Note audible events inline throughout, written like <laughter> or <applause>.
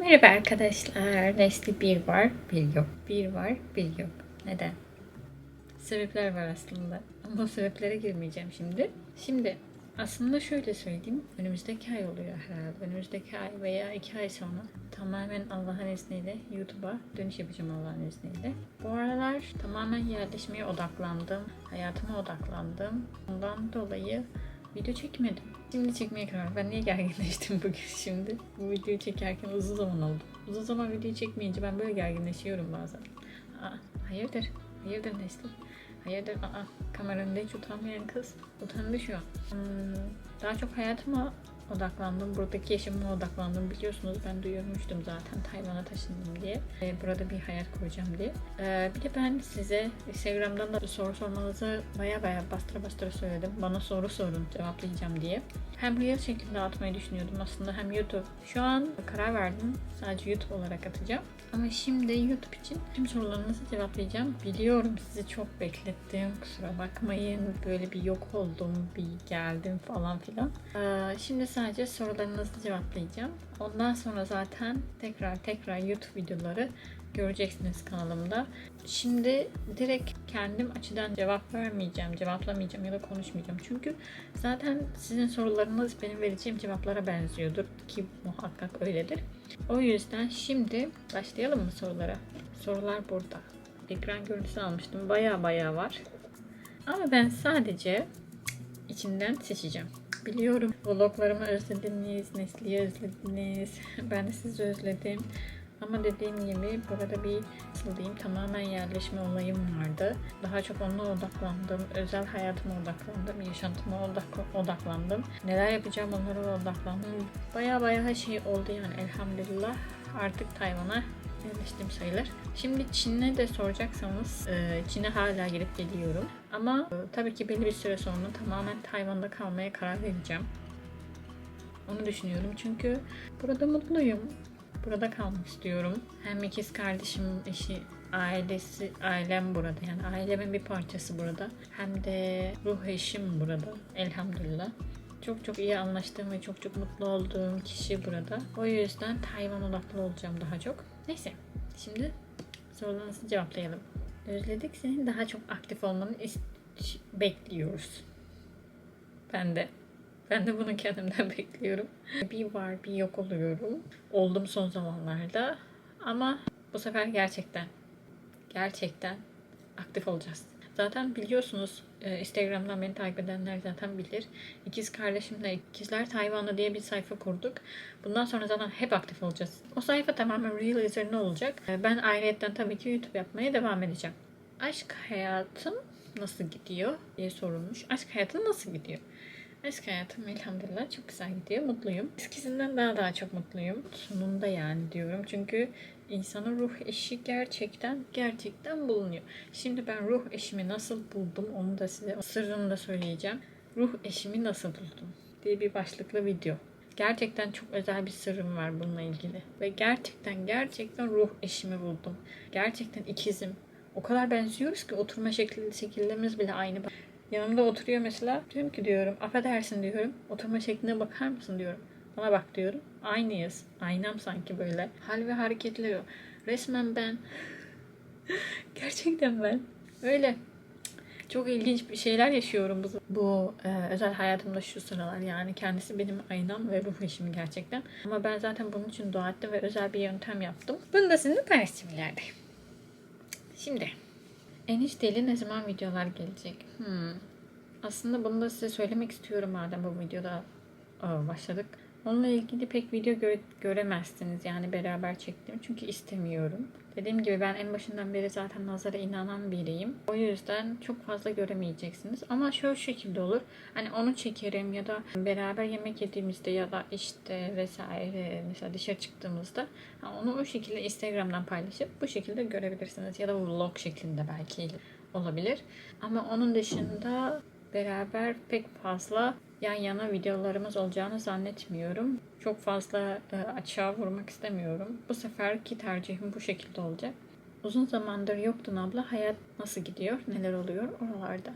Merhaba arkadaşlar. Nesli bir var, bir yok. Bir var, bir yok. Neden? Sebepler var aslında. Ama o sebeplere girmeyeceğim şimdi. Şimdi aslında şöyle söyleyeyim. Önümüzdeki ay oluyor herhalde. Önümüzdeki ay veya iki ay sonra tamamen Allah'ın izniyle YouTube'a dönüş yapacağım Allah'ın izniyle. Bu aralar tamamen yerleşmeye odaklandım. Hayatıma odaklandım. Ondan dolayı video çekmedim. Şimdi çekmeye karar. Ben niye gerginleştim <laughs> bugün şimdi? Bu videoyu çekerken uzun zaman oldu. Uzun zaman video çekmeyince ben böyle gerginleşiyorum bazen. Aa, hayırdır? Hayırdır Nesli? Hayırdır? Aa, kameranın hiç utanmayan kız. Utandı şu an. Hmm, daha çok hayatıma odaklandım. Buradaki yaşamıma odaklandım. Biliyorsunuz ben duyurmuştum zaten Tayvan'a taşındım diye. Ee, burada bir hayat kuracağım diye. Ee, bir de ben size Instagram'dan da soru sormanızı baya baya bastıra bastıra söyledim. Bana soru sorun cevaplayacağım diye. Hem real şekilde atmayı düşünüyordum aslında hem YouTube. Şu an karar verdim. Sadece YouTube olarak atacağım. Ama şimdi YouTube için tüm sorularınızı cevaplayacağım. Biliyorum sizi çok beklettim. Kusura bakmayın. Böyle bir yok oldum, bir geldim falan filan. Ee, şimdi sadece sorularınızı cevaplayacağım. Ondan sonra zaten tekrar tekrar YouTube videoları göreceksiniz kanalımda. Şimdi direkt kendim açıdan cevap vermeyeceğim, cevaplamayacağım ya da konuşmayacağım. Çünkü zaten sizin sorularınız benim vereceğim cevaplara benziyordur ki muhakkak öyledir. O yüzden şimdi başlayalım mı sorulara? Sorular burada. Ekran görüntüsü almıştım. Baya baya var. Ama ben sadece içinden seçeceğim. Biliyorum vloglarımı özlediniz, Nesli'yi özlediniz. <laughs> Ben de sizi özledim. Ama dediğim gibi burada bir nasıl diyeyim tamamen yerleşme olayım vardı. Daha çok ona odaklandım. Özel hayatıma odaklandım. Yaşantıma odak- odaklandım. Neler yapacağım onlara odaklandım. Baya baya şey oldu yani elhamdülillah. Artık Tayvan'a yerleştim sayılır. Şimdi Çin'e de soracaksanız e, Çin'e hala gidip geliyorum. Ama e, tabii ki belli bir süre sonra tamamen Tayvan'da kalmaya karar vereceğim. Onu düşünüyorum çünkü burada mutluyum. Burada kalmak istiyorum. Hem ikiz kardeşim, eşi, ailesi, ailem burada. Yani ailemin bir parçası burada. Hem de ruh eşim burada. Elhamdülillah. Çok çok iyi anlaştığım ve çok çok mutlu olduğum kişi burada. O yüzden Tayvan odaklı olacağım daha çok. Neyse. Şimdi sorularınızı cevaplayalım. Özledik senin daha çok aktif olmanı bekliyoruz. Ben de. Ben de bunu kendimden <laughs> bekliyorum. Bir var bir yok oluyorum. Oldum son zamanlarda. Ama bu sefer gerçekten gerçekten aktif olacağız. Zaten biliyorsunuz e, Instagram'dan beni takip edenler zaten bilir. İkiz kardeşimle ikizler Tayvan'da diye bir sayfa kurduk. Bundan sonra zaten hep aktif olacağız. O sayfa tamamen real üzerine olacak. E, Ben ayrıyetten tabii ki YouTube yapmaya devam edeceğim. Aşk hayatım nasıl gidiyor diye sorulmuş. Aşk hayatın nasıl gidiyor? Aşk hayatım elhamdülillah çok güzel gidiyor. Mutluyum. Eskisinden daha daha çok mutluyum. Sonunda yani diyorum. Çünkü insanın ruh eşi gerçekten gerçekten bulunuyor. Şimdi ben ruh eşimi nasıl buldum onu da size sırrını da söyleyeceğim. Ruh eşimi nasıl buldum diye bir başlıklı video. Gerçekten çok özel bir sırrım var bununla ilgili. Ve gerçekten gerçekten ruh eşimi buldum. Gerçekten ikizim. O kadar benziyoruz ki oturma şekli, şekillerimiz bile aynı. Yanımda oturuyor mesela. Diyorum ki diyorum affedersin diyorum. Oturma şekline bakar mısın diyorum. Bana bak diyorum. Aynıyız. Aynam sanki böyle. Hal ve hareketleri. Resmen ben. <laughs> Gerçekten ben. Öyle. Çok ilginç bir şeyler yaşıyorum bu, bu e, özel hayatımda şu sıralar. Yani kendisi benim aynam ve ruh eşim gerçekten. Ama ben zaten bunun için dua ettim ve özel bir yöntem yaptım. Bunu da sizinle paylaşacağım ileride. Şimdi enişteyle ne zaman videolar gelecek? Hmm. Aslında bunu da size söylemek istiyorum madem bu videoda başladık. Onunla ilgili pek video gö- göremezsiniz yani beraber çektim çünkü istemiyorum. Dediğim gibi ben en başından beri zaten nazara inanan biriyim. O yüzden çok fazla göremeyeceksiniz. Ama şöyle şekilde olur. Hani onu çekerim ya da beraber yemek yediğimizde ya da işte vesaire mesela dışarı çıktığımızda onu o şekilde Instagram'dan paylaşıp bu şekilde görebilirsiniz. Ya da vlog şeklinde belki olabilir. Ama onun dışında beraber pek fazla yan yana videolarımız olacağını zannetmiyorum. Çok fazla e, açığa vurmak istemiyorum. Bu seferki tercihim bu şekilde olacak. Uzun zamandır yoktun abla. Hayat nasıl gidiyor? Neler oluyor oralarda?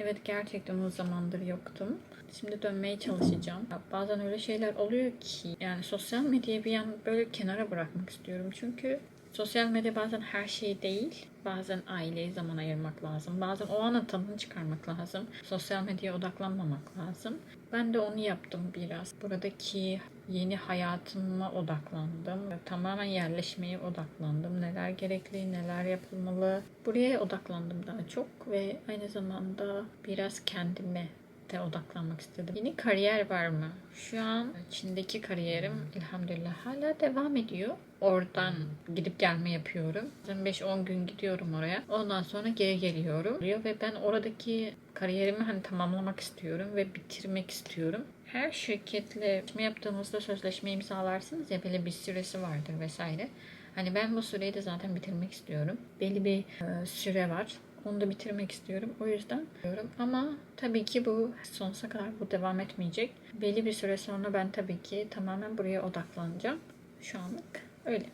Evet gerçekten uzun zamandır yoktum. Şimdi dönmeye çalışacağım. Bazen öyle şeyler oluyor ki yani sosyal medyayı bir an böyle kenara bırakmak istiyorum. Çünkü sosyal medya bazen her şey değil. Bazen aileye zaman ayırmak lazım. Bazen o anın tadını çıkarmak lazım. Sosyal medyaya odaklanmamak lazım. Ben de onu yaptım biraz. Buradaki yeni hayatıma odaklandım. Tamamen yerleşmeye odaklandım. Neler gerekli, neler yapılmalı. Buraya odaklandım daha çok ve aynı zamanda biraz kendime de odaklanmak istedim. Yeni kariyer var mı? Şu an Çin'deki kariyerim elhamdülillah hala devam ediyor. Oradan gidip gelme yapıyorum. 5-10 gün gidiyorum oraya. Ondan sonra geri geliyorum. Ve ben oradaki kariyerimi hani tamamlamak istiyorum ve bitirmek istiyorum. Her şirketle sözleşme yaptığınızda sözleşme imzalarsınız ya böyle bir süresi vardır vesaire. Hani ben bu süreyi de zaten bitirmek istiyorum. Belli bir e, süre var. Onu da bitirmek istiyorum. O yüzden diyorum. Ama tabii ki bu sonsuza kadar bu devam etmeyecek. Belli bir süre sonra ben tabii ki tamamen buraya odaklanacağım. Şu anlık öyle.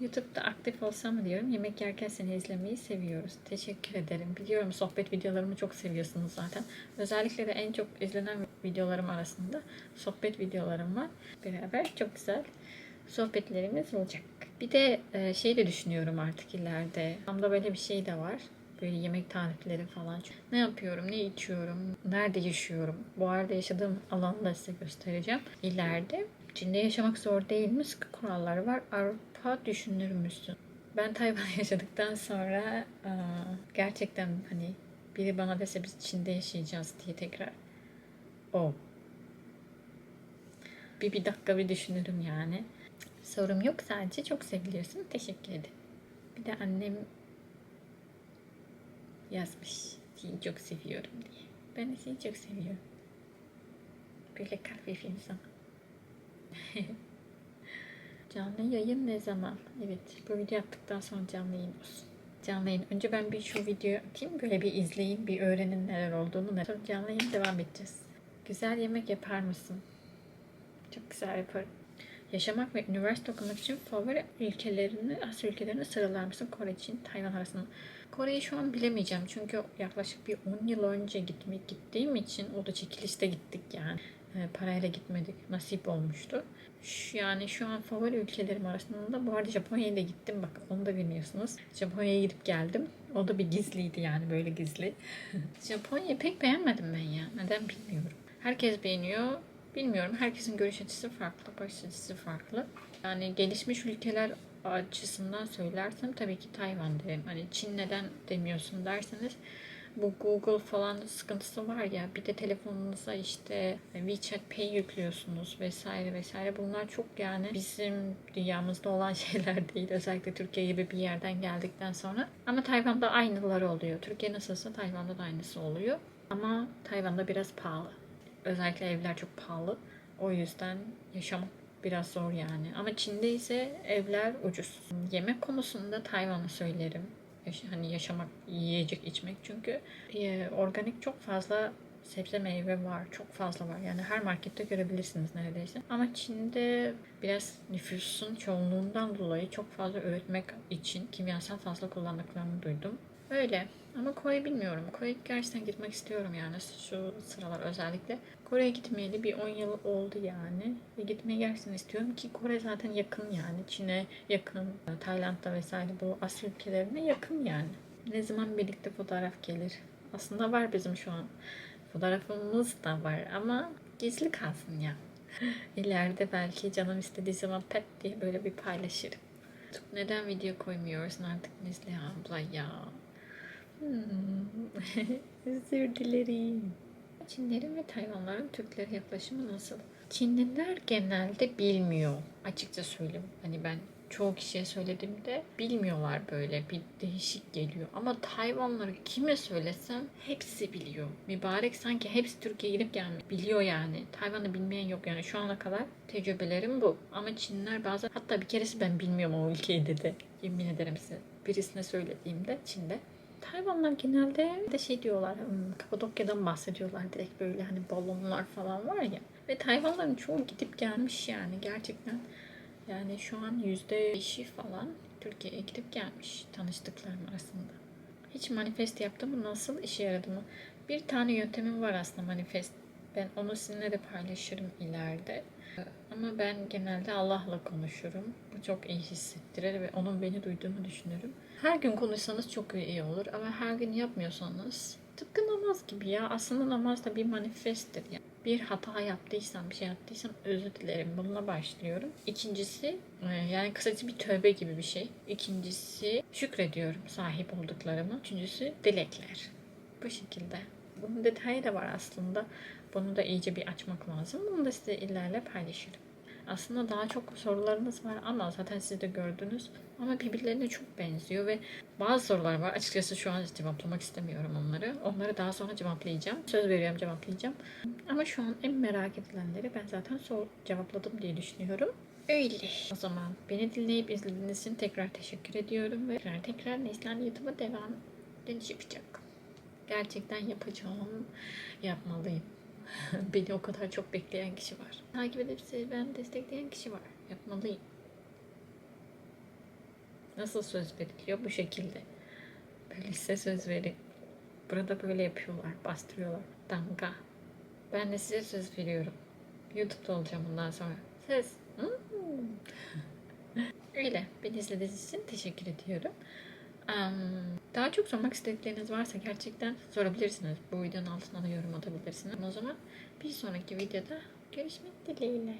YouTube'da aktif olsam diyorum. Yemek yerken seni izlemeyi seviyoruz. Teşekkür ederim. Biliyorum sohbet videolarımı çok seviyorsunuz zaten. Özellikle de en çok izlenen videolarım arasında sohbet videolarım var. Beraber çok güzel sohbetlerimiz olacak. Bir de e, şey de düşünüyorum artık ileride. Tamda böyle bir şey de var. Böyle yemek tarifleri falan. Ne yapıyorum, ne içiyorum, nerede yaşıyorum. Bu arada yaşadığım alanı da size göstereceğim. İleride Çin'de yaşamak zor değil mi? Sıkı kuralları var. Avrupa düşünür müsün? Ben Tayvan <laughs> yaşadıktan sonra gerçekten hani biri bana dese biz Çin'de yaşayacağız diye tekrar o bir, bir dakika bir düşünürüm yani. Sorum yok sadece çok seviliyorsun. Teşekkür ederim. Bir de annem yazmış. Seni çok seviyorum diye. Ben de seni çok seviyorum. Böyle kalp sana. <laughs> canlı yayın ne zaman? Evet bu video yaptıktan sonra canlı yayın olsun. Canlı yayın. Önce ben bir şu videoyu atayım. Böyle bir izleyin. Bir öğrenin neler olduğunu. Sonra canlı yayın devam edeceğiz. Güzel yemek yapar mısın? Çok güzel yaparım. Yaşamak ve üniversite okumak için favori ülkelerini, Asya ülkelerini sıralar mısın? Kore, Çin, Tayvan arasında. Kore'yi şu an bilemeyeceğim çünkü yaklaşık bir 10 yıl önce gitmek gittiğim için o da çekilişte gittik yani. E, parayla gitmedik. Nasip olmuştu. Şu, yani şu an favori ülkelerim arasında bu arada Japonya'ya da gittim. Bak onu da bilmiyorsunuz. Japonya'ya gidip geldim. O da bir gizliydi yani böyle gizli. <laughs> Japonya'yı pek beğenmedim ben ya. Neden bilmiyorum. Herkes beğeniyor. Bilmiyorum. Herkesin görüş açısı farklı, bakış açısı farklı. Yani gelişmiş ülkeler açısından söylersem tabii ki Tayvan derim. Hani Çin neden demiyorsun derseniz bu Google falan sıkıntısı var ya bir de telefonunuza işte WeChat Pay yüklüyorsunuz vesaire vesaire. Bunlar çok yani bizim dünyamızda olan <laughs> şeyler değil. Özellikle Türkiye gibi bir yerden geldikten sonra. Ama Tayvan'da aynıları oluyor. Türkiye nasılsa Tayvan'da da aynısı oluyor. Ama Tayvan'da biraz pahalı. Özellikle evler çok pahalı. O yüzden yaşamak biraz zor yani. Ama Çin'de ise evler ucuz. Yemek konusunda Tayvan'ı söylerim. Yaş- hani yaşamak, yiyecek, içmek çünkü e, organik çok fazla sebze meyve var. Çok fazla var. Yani her markette görebilirsiniz neredeyse. Ama Çin'de biraz nüfusun çoğunluğundan dolayı çok fazla üretmek için kimyasal fazla kullandıklarını duydum. Öyle. Ama Kore bilmiyorum. Kore'ye gerçekten gitmek istiyorum yani şu sıralar özellikle. Kore'ye gitmeyeli bir 10 yıl oldu yani. Ve gitmeyi gerçekten istiyorum ki Kore zaten yakın yani. Çin'e yakın, Tayland'da vesaire bu Asya ülkelerine yakın yani. Ne zaman birlikte fotoğraf gelir? Aslında var bizim şu an. Fotoğrafımız da var ama gizli kalsın ya. <laughs> İleride belki canım istediği zaman pet diye böyle bir paylaşırım. Neden video koymuyorsun artık Neslihan abla ya? Hmm. <laughs> Özür dilerim. Çinlerin ve Tayvanların Türklere yaklaşımı nasıl? Çinliler genelde bilmiyor. Açıkça söyleyeyim. Hani ben çoğu kişiye söylediğimde bilmiyorlar böyle bir değişik geliyor. Ama Tayvanları kime söylesem hepsi biliyor. Mübarek sanki hepsi Türkiye'ye gidip gelmiş. Biliyor yani. Tayvan'ı bilmeyen yok yani şu ana kadar tecrübelerim bu. Ama Çinliler bazen hatta bir keresi ben bilmiyorum o ülkeyi dedi. Yemin ederim size. Birisine söylediğimde Çin'de Tayvanlar genelde de şey diyorlar, hmm, Kapadokya'dan bahsediyorlar direkt böyle hani balonlar falan var ya. Ve Tayvanların çoğu gidip gelmiş yani gerçekten. Yani şu an yüzde beşi falan Türkiye'ye gidip gelmiş tanıştıklarım arasında. Hiç manifest yaptım mı? Nasıl işe yaradı mı? Bir tane yöntemim var aslında manifest Ben onu sizinle de paylaşırım ileride. Ama ben genelde Allah'la konuşurum. Bu çok iyi hissettirir ve onun beni duyduğunu düşünürüm. Her gün konuşsanız çok iyi olur ama her gün yapmıyorsanız tıpkı namaz gibi ya. Aslında namaz da bir manifesttir ya. Bir hata yaptıysam, bir şey yaptıysam özür dilerim. Bununla başlıyorum. İkincisi e, yani kısaca bir tövbe gibi bir şey. İkincisi şükrediyorum sahip olduklarıma. Üçüncüsü dilekler. Bu şekilde. Bunun detayı da var aslında. Bunu da iyice bir açmak lazım. Bunu da size ilerle paylaşırım. Aslında daha çok sorularınız var ama zaten siz de gördünüz. Ama birbirlerine çok benziyor ve bazı sorular var. Açıkçası şu an cevaplamak istemiyorum onları. Onları daha sonra cevaplayacağım. Söz veriyorum cevaplayacağım. Ama şu an en merak edilenleri ben zaten sor cevapladım diye düşünüyorum. Öyle. O zaman beni dinleyip izlediğiniz için tekrar teşekkür ediyorum ve tekrar tekrar Neslihan YouTube'a devam dönüş yapacak. Gerçekten yapacağım. Yapmalıyım. <laughs> Beni o kadar çok bekleyen kişi var. Takip edip ben destekleyen kişi var. Yapmalıyım. Nasıl söz veriliyor? Bu şekilde. Böyle size söz verin. Burada böyle yapıyorlar. Bastırıyorlar. Damga. Ben de size söz veriyorum. YouTube'da olacağım bundan sonra. Söz. Hmm. <laughs> Öyle. Beni izlediğiniz için teşekkür ediyorum. Em, daha çok sormak istedikleriniz varsa gerçekten sorabilirsiniz. Bu videonun altına da yorum atabilirsiniz. O zaman bir sonraki videoda görüşmek dileğiyle.